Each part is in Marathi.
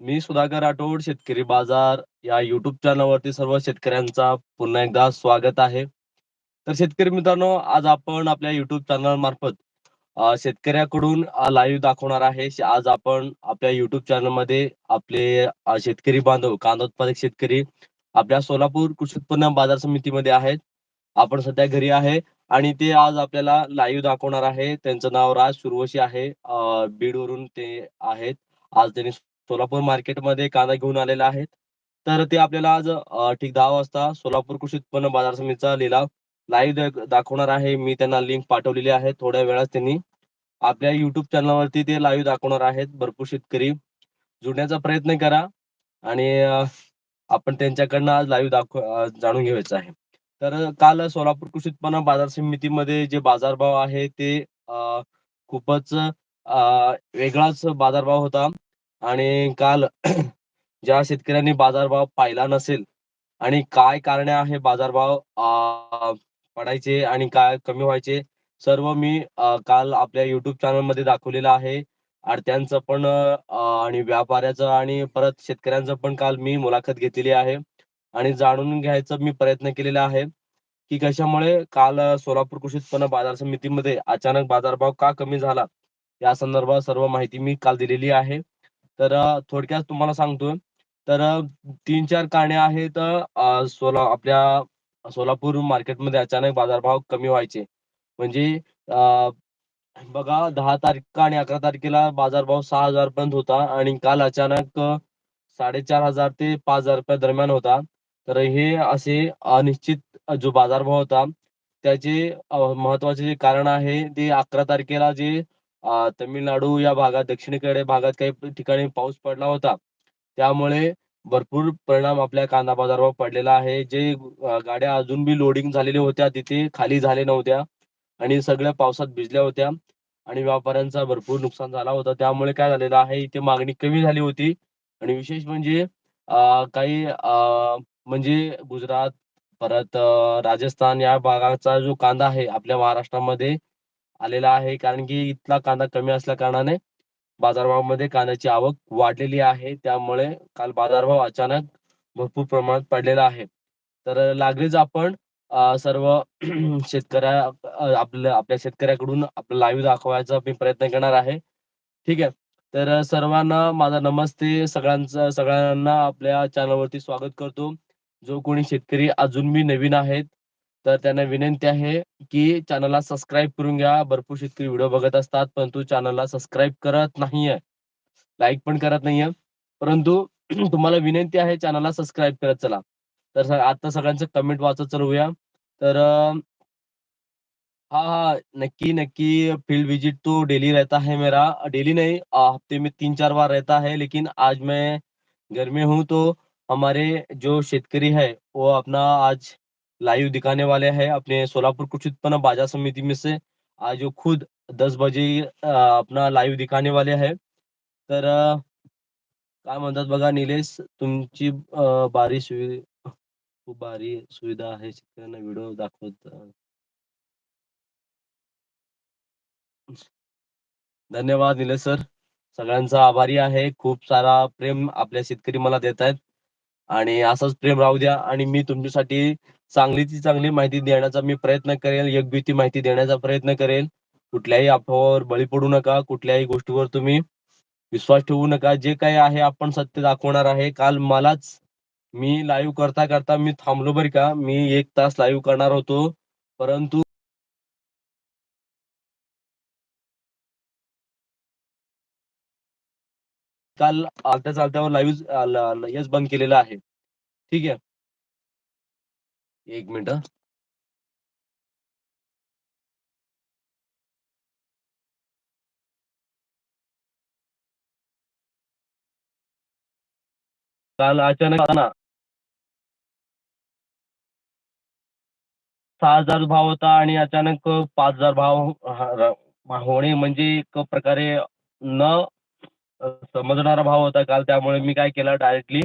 मी सुधाकर राठोड शेतकरी बाजार या युट्यूब चॅनलवरती सर्व शेतकऱ्यांचा पुन्हा एकदा स्वागत आहे. तर शेतकरी मित्रांनो आज आपण आपल्या युट्यूब चॅनल मार्फत शेतकऱ्याकडून लाईव्ह दाखवणार आहे. आज आपण आपल्या युट्यूब चॅनलमध्ये आपले शेतकरी बांधव कांदा उत्पादक शेतकरी आपल्या सोलापूर कृषी उत्पन्न बाजार समितीमध्ये आहेत. आपण सध्या घरी आहे आणि ते आज आपल्याला लाईव्ह दाखवणार आहे. त्यांचं नाव राज सुरवशी आहे. बीड वरून ते आहेत. आज त्यांनी सोलापूर मार्केटमध्ये कांदा घेऊन आलेला आहेत. तर ते आपल्याला आज ठीक दहा वाजता सोलापूर कृषी उत्पन्न बाजार समितीचा लिलाव लाईव्ह दाखवणार आहे. मी त्यांना लिंक पाठवलेली आहे. थोड्या वेळात त्यांनी आपल्या युट्यूब चॅनलवरती ते लाईव्ह दाखवणार आहेत. भरपूर शेतकरी जुळण्याचा प्रयत्न करा आणि आपण त्यांच्याकडनं आज लाईव्ह दाखव जाणून घ्यायचं आहे. तर काल सोलापूर कृषी उत्पन्न बाजार समितीमध्ये जे बाजारभाव आहे ते खूपच वेगळाच बाजारभाव होता. आणि काल ज्या शेतकऱ्यांनी बाजारभाव पाहिला नसेल आणि काय कारणे आहे बाजारभाव पडायचे आणि काय कमी व्हायचे सर्व मी काल आपल्या युट्यूब चॅनलमध्ये दाखवलेलं आहे. आडत्यांचं पण आणि व्यापाऱ्याचं आणि परत शेतकऱ्यांचं पण काल मी मुलाखत घेतलेली आहे. आणि जाणून घ्यायचा मी प्रयत्न केलेला आहे की कशामुळे काल सोलापूर कृषी उत्पन्न बाजार समितीमध्ये अचानक बाजारभाव का कमी झाला? या संदर्भात सर्व माहिती मी काल दिलेली आहे. तर थोडक्यात तुम्हाला सांगतो. तर तीन चार कारणे आहेत सोला आपल्या सोलापूर मार्केटमध्ये अचानक बाजारभाव कमी व्हायचे. म्हणजे अ, बघा दहा तारीख आणि अकरा तारखेला बाजारभाव सहा हजार पर्यंत होता आणि काल अचानक साडेचार हजार ते पाच हजार रुपया दरम्यान होता. तर हे असे अनिश्चित जो बाजारभाव होता त्याचे महत्त्वाचे जे कारण आहे ते अकरा तारखेला जे तमिळनाडू या भागात दक्षिणेकडे भागात काही ठिकाणी पाऊस पडला होता. त्यामुळे भरपूर परिणाम आपल्या कांदा बाजारावर पडलेला आहे. जे गाड्या अजून बी लोडिंग झालेल्या होत्या तिथे खाली झाले नव्हत्या आणि सगळ्या पावसात भिजल्या होत्या आणि व्यापाऱ्यांचा भरपूर नुकसान झाला होता. त्यामुळे काय झालेलं आहे इथे मागणी कमी झाली होती आणि विशेष म्हणजे काही म्हणजे गुजरात परत राजस्थान या भागाचा जो कांदा आहे आपल्या महाराष्ट्रामध्ये आलेला आहे. कारण की इथला कांदा कमी असल्या कारणाने बाजारभावामध्ये कांद्याची आवक वाढलेली आहे. त्यामुळे काल बाजारभाव अचानक भरपूर प्रमाणात पडलेला आहे. तर लागलीच आपण सर्व शेतकऱ्या आपल्या आपल्या शेतकऱ्याकडून आपलं लाईव्ह दाखवायचा मी प्रयत्न करणार आहे. ठीक आहे. तर सर्वांना माझा नमस्ते. सगळ्यांचं सगळ्यांना आपल्या चॅनलवरती स्वागत करतो. जो कोणी शेतकरी अजून मी नवीन आहेत तर त्यांना विनंती आहे की चॅनलला सबस्क्राईब करून घ्या. भरपूर शेतकरी व्हिडिओ बघत असतात, परंतु चॅनलला सबस्क्राईब करत नाहीये. लाईक पण करत नाहीये. परंतु तुम्हाला विनंती आहे चॅनलला सबस्क्राईब करत चला. तर आता सगळ्यांचं कमेंट वाचत चलूया. तर हाँ हाँ नक्की नक्की फ़ील्ड विज़िट तो डेली रहता है मेरा. डेली नहीं, हफ़्ते में तीन चार बार रहता है, लेकिन आज मैं घर में हूँ तो हमारे जो शेतकरी है, वो अपना आज लाइव दिखाने वाले हैं अपने सोलापुर कृषी उत्पन्न बाजार समिति में से। आज वो खुद दस बजे अपना लाइव दिखाने वाले आहे तर काय म्हणतात बघा निलेश तुमची बारी भारी खूप भारी सुविधा आहे शेतकऱ्यांना व्हिडिओ दाखवत धन्यवाद निलेश सर सगळ्यांचा आभारी आहे खूप सारा प्रेम आपल्या शेतकरी मला देत आहेत आणि असंच प्रेम राहू द्या आणि मी तुमच्यासाठी चांगली ती चांगली माहिती देण्याचा मी प्रयत्न करेल योग्य ती माहिती देण्याचा प्रयत्न करेल. कुठल्याही अफवावर बळी पडू नका कुठल्याही गोष्टीवर तुम्ही विश्वास ठेवू नका. जे काही आहे आपण सत्य दाखवणार आहे. काल मलाच मी लाईव्ह करता करता मी थांबलो बरं का. मी एक तास लाईव्ह करणार होतो. परंतु काल चालत्या चालत्यावर लाईव्ह यश बंद केलेलं आहे. ठीक आहे. एक मिनिट काल अचानक आला सहा हजार भाव होता आणि अचानक पाच हजार भाव होणे म्हणजे एक प्रकारे न समजणारा भाव होता काल. त्यामुळे मी काय केलं डायरेक्टली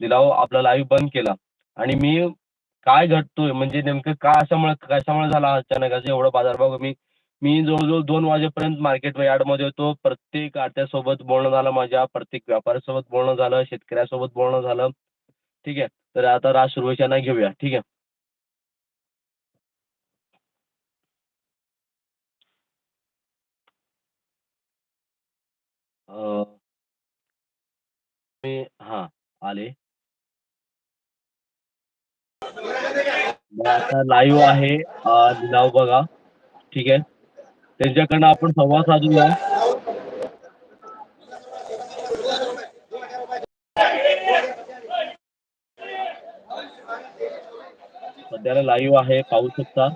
लिलाव आपला लाईव्ह बंद केला. आणि मी काय घडतोय? म्हणजे नेमकं का अशामुळे कशामुळे झाला अचानक? असं एवढा बाजारभाव मी मी जवळजवळ दोन वाजेपर्यंत मार्केट यार्डमध्ये होतो. प्रत्येक आट्यासोबत बोलणं झालं माझ्या प्रत्येक व्यापाऱ्यासोबत बोलणं झालं शेतकऱ्यासोबत बोलणं झालं. ठीक आहे? तर आता राज सुरवेशांना घेऊया. ठीक आहे? मी हां आले. आता लाईव्ह आहे. नाव बघा. ठीक आहे. त्यांच्याकडनं आपण संवाद साधूया. सध्याला लाईव्ह आहे. पाहू शकता.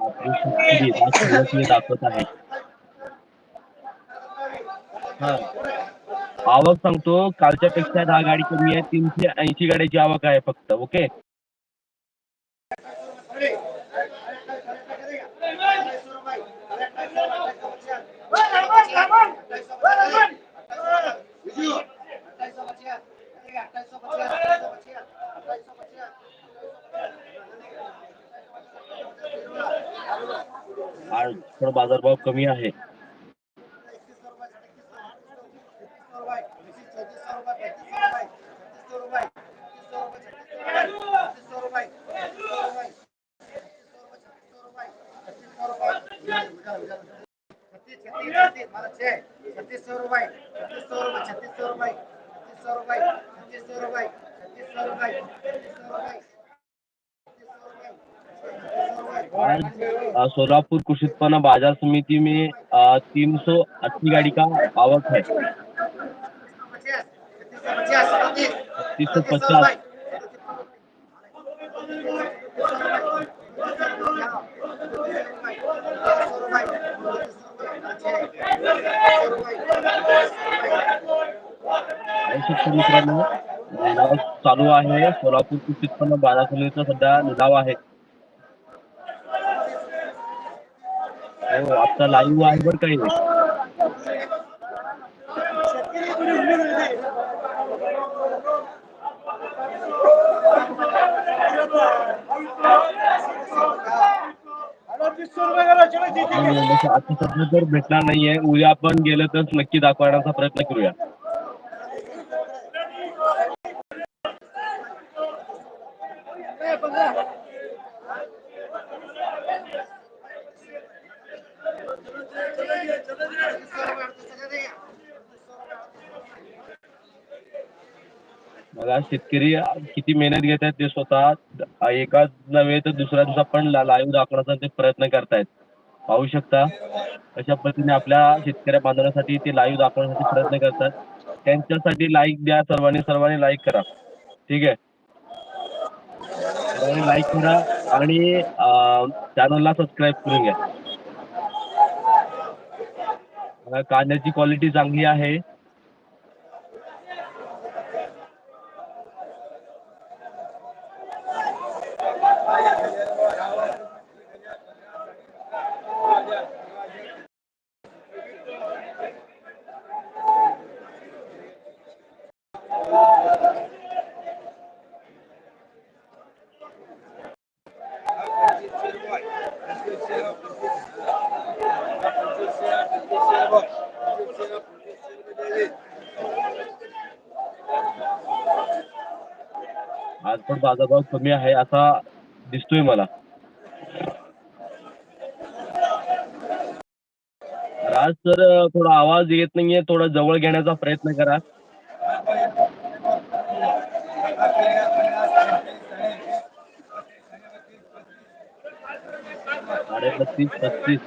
आपली दाखवत आहे. हा. आवक सांगतो कालच्या पेक्षा दहा गाडी कमी आहे तीनशे ऐंशी गाड्याची आवक आहे फक्त ओके आज थोडा बाजारभाव कमी आहे. छत्तीस सौ रुपये सोलापुर बाज़ार समिति में तीन सौ अस्सी गाड़ी का आवक है छत्तीस सौ पचास मित्रांनो लिलाव चालू आहे. सोलापूर कृषी उत्पन्न बाजार समितीचा सध्या लिलाव आहे. हो आजचा लाईव्ह आहे बरं काही आता सध्या जर भेटणार नाहीये. उद्या आपण गेलं तर नक्की दाखवण्याचा प्रयत्न करूया. बघा शेतकरी किती मेहनत घेत आहेत ते स्वतः. एका नव्हे तर दुसऱ्या दिवसा पण लाईव्ह दाखवण्याचा ते प्रयत्न करतायत. पाहू शकता. अशा पद्धतीने आपल्या शेतकऱ्या बांधण्यासाठी ते लाईव्ह दाखवण्यासाठी प्रयत्न करतात. त्यांच्यासाठी लाईक द्या. सर्वांनी सर्वांनी लाईक करा. ठीक आहे? लाईक करा आणि चॅनलला सबस्क्राईब करून घ्या. कांद्याची क्वालिटी चांगली आहे. प्रादुर्भाव कमी आहे असा दिसतोय मला. राज सर थोडा आवाज येत नाहीये थोडा जवळ घेण्याचा प्रयत्न करा. साडे बत्तीस पस्तीस.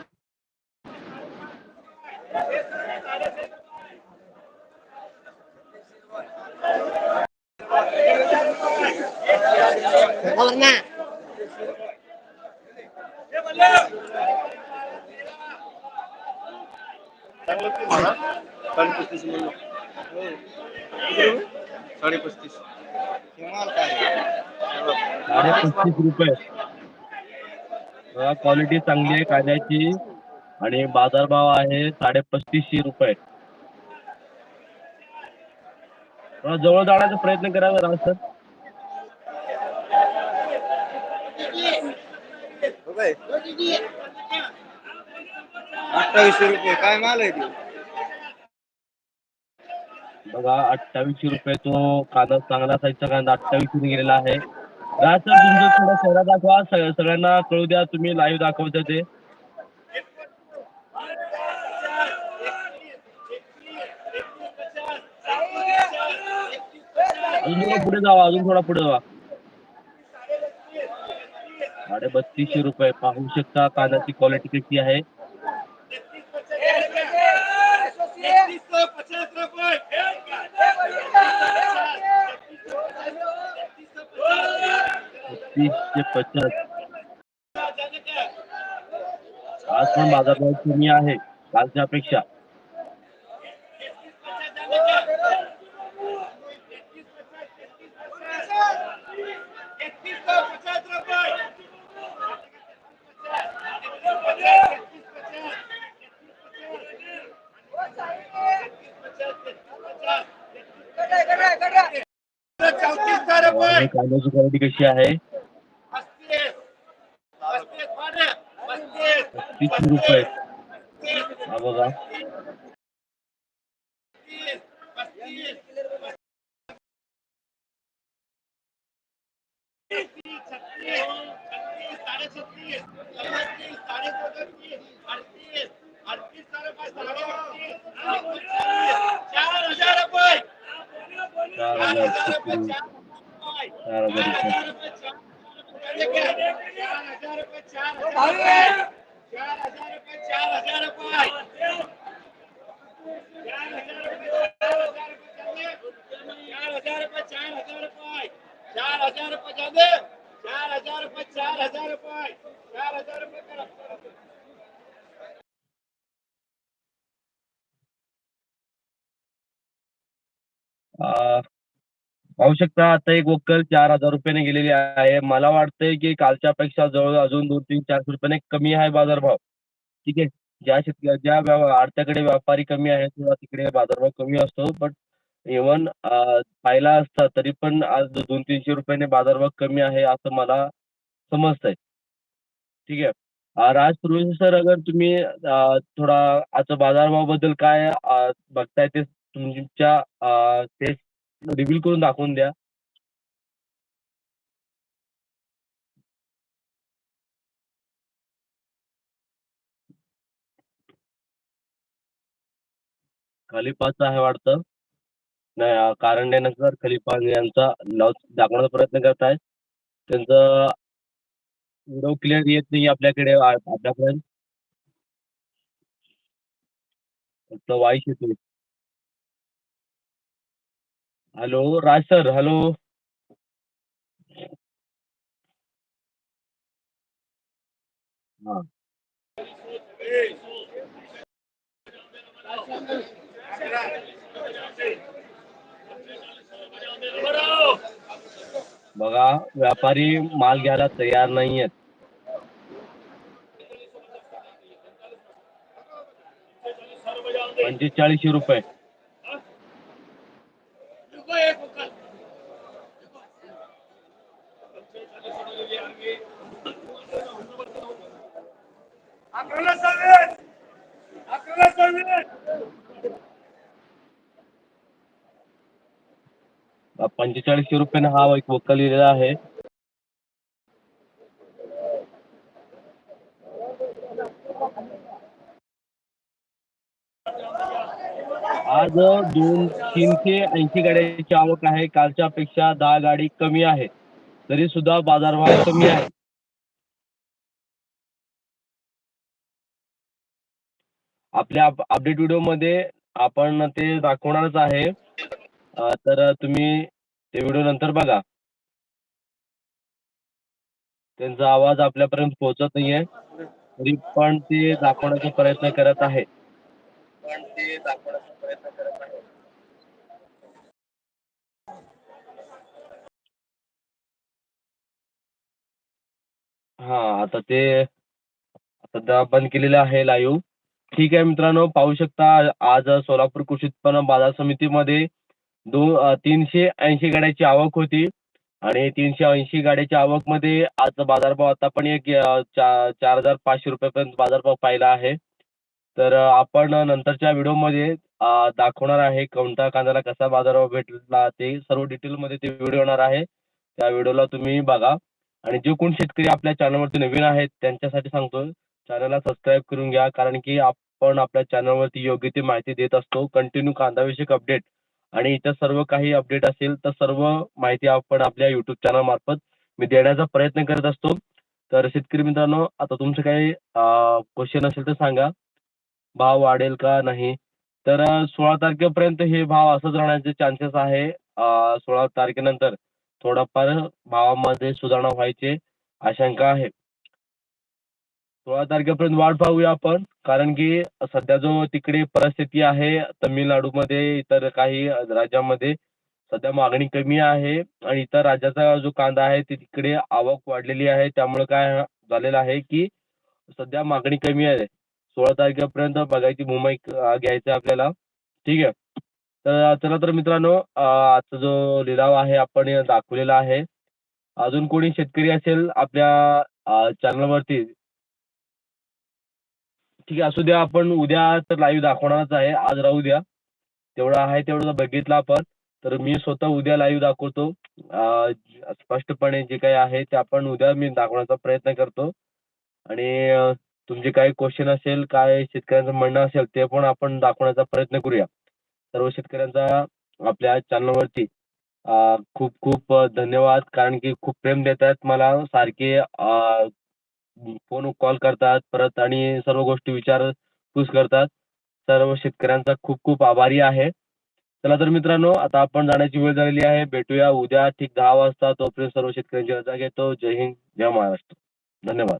साडे पस्तीस रुपये. क्वालिटी चांगली आहे कांद्याची. आणि बाजारभाव आहे साडे पस्तीसशे रुपये. जवळ जाण्याचा प्रयत्न करावा राज सर अठ्ठावीसशे रुपये. काय माल आहे बघा अठ्ठावीसशे रुपये तो कांदा चांगला साईजचा कांदा अठ्ठावीसशे गेलेला आहे. राज सर तुमचं थोडा चेहरा दाखवा. सगळ्यांना कळू द्या तुम्ही लाईव्ह दाखवता ते. अजून थोडा पुढे जावा अजून थोडा पुढे जावा. साडे बत्तीसशे रुपये. पाहू शकता कांद्याची क्वालिटी कशी आहे. बत्तीसशे पचास आज पण बाजारभाव कमी आहे कालच्या अपेक्षा आणि कांद्याची कशी आहे किती रुपये. हा बघा. चार हजार रुपये. चार हजार रुपये पाहू शकता आता एक वक्कल चार हजार रुपयाने गेलेली आहे. मला वाटतंय की कालच्या पेक्षा जवळ अजून दोन तीन चारशे रुपयाने कमी आहे बाजारभाव. ठीक आहे? ज्या शेतकऱ्या ज्या व्याव- आडत्याकडे व्यापारी कमी आहे किंवा तिकडे बाजारभाव कमी असतो बट इव्हन पाहिला असता तरी पण आज दोन तीनशे रुपयाने बाजारभाव कमी आहे असं मला समजतंय. ठीक आहे? राज सुरवंशी सर अगर तुम्ही अं, थोडा आजच्या बाजारभावाबद्दल काय बघताय ते तुमच्या ते रिव्हील करून दाखवून द्या. खलिफाचा आहे वाटतं. नाही अं, कारंडे खलिफा यांचा लॉस दाखवण्याचा प्रयत्न करत आहेत त्यांचं व्हिडिओ क्लिअर येत नाही आपल्याकडे आपल्यापर्यंत. फक्त वाईस येतो हॅलो राज सर हॅलो हा बघा व्यापारी माल घ्यायला तयार नाहीयेत. पंचेचाळीसशे रुपये. पंचेचाळीसशे रुपयाने हा एक वक्कल लिहिलेला आहे. आज दोन तीनशे ऐंशी गाड्यांची आवक आहे. कालच्या पेक्षा दहा गाडी कमी आहे तरी सुद्धा बाजारभाव कमी आहे. आपल्या अपडेट व्हिडिओमध्ये आपण ते दाखवणारच आहे. तर तुम्ही ते व्हिडिओ नंतर बघा. त्यांचा आवाज आपल्यापर्यंत पोहोचत नाहीये. तरी पण ते दाखवण्याचा प्रयत्न करत आहे. हा आता ते सध्या बंद केलेलं आहे लाईव्ह ठीक आहे मित्रांनो पाहू शकता आज सोलापूर कृषी उत्पन्न बाजार समितीमध्ये दोन तीनशे ऐंशी गाड्याची आवक होती आणि तीनशे ऐंशी गाड्याच्या आवकमध्ये आज बाजारभाव आता पण एक चा चार हजार पाचशे रुपयापर्यंत बाजारभाव पाहिला आहे. तर आपण नंतरच्या व्हिडिओमध्ये दाखवणार आहे कोणता कांद्याला कसा बाजारभाव भेटला ते सर्व डिटेलमध्ये ते व्हिडिओ येणार आहे. त्या व्हिडिओला तुम्ही बघा आणि जे कोण शेतकरी आपल्या चॅनलवरती नवीन आहेत त्यांच्यासाठी सांगतो चॅनलला सबस्क्राईब करून घ्या कारण की आपण आपल्या चॅनलवरती योग्य ती माहिती देत असतो. कंटिन्यू कांदाविषयक अपडेट आणि इतर सर्व काही अपडेट असेल तर सर्व माहिती आपण आपल्या युट्यूब चॅनल मार्फत मी देण्याचा प्रयत्न करत असतो. तर शेतकरी मित्रांनो आता तुमचं काही क्वेश्चन असेल तर सांगा. भाव वाढेल का नाही? तर सोळा तारखेपर्यंत हे भाव असंच राहण्याचे चान्सेस आहे. सोळा तारखेनंतर थोडाफार भावामध्ये सुधारणा व्हायचे आशंका आहे. सोळा तारखेपर्यंत वाट पाहूया आपण. कारण की सध्या जो तिकडे परिस्थिती आहे तमिळनाडूमध्ये इतर काही राज्यामध्ये सध्या मागणी कमी आहे. आणि इतर राज्याचा जो कांदा आहे ते तिकडे आवक वाढलेली आहे. त्यामुळे काय झालेलं आहे की सध्या मागणी कमी आहे. सोळा तारखेपर्यंत बघायची मुंबई घ्यायचं आपल्याला. ठीक आहे. तर चला तर मित्रांनो आजचा जो लिलाव आहे आपण दाखवलेला आहे. अजून कोणी शेतकरी असेल आपल्या चॅनलवरती ठीक आहे असू द्या आपण उद्या तर लाईव्ह दाखवणारच आहे. आज राहू द्या. तेवढा आहे तेवढं बघितलं आपण. तर मी स्वतः उद्या लाईव्ह दाखवतो. स्पष्टपणे जे काही आहे ते आपण उद्या मी दाखवण्याचा प्रयत्न करतो. आणि तुमचे काही क्वेश्चन असेल काय शेतकऱ्यांचं म्हणणं असेल ते पण आपण दाखवण्याचा प्रयत्न करूया. सर्व शेतकऱ्यांचा आपल्या चॅनलवरती खूप खूप धन्यवाद. कारण की खूप प्रेम देत आहेत मला सारखे फोन कॉल करतात परत आणि सर्व गोष्टी विचारपूस करतात. सर्व शेतकऱ्यांचा खूप खूप आभारी आहे. चला तर मित्रांनो आता आपण जाण्याची वेळ झालेली आहे. भेटूया उद्या ठीक दहा वाजता. तोपर्यंत सर्व शेतकऱ्यांची रजा घेतो. जय हिंद जय महाराष्ट्र. धन्यवाद.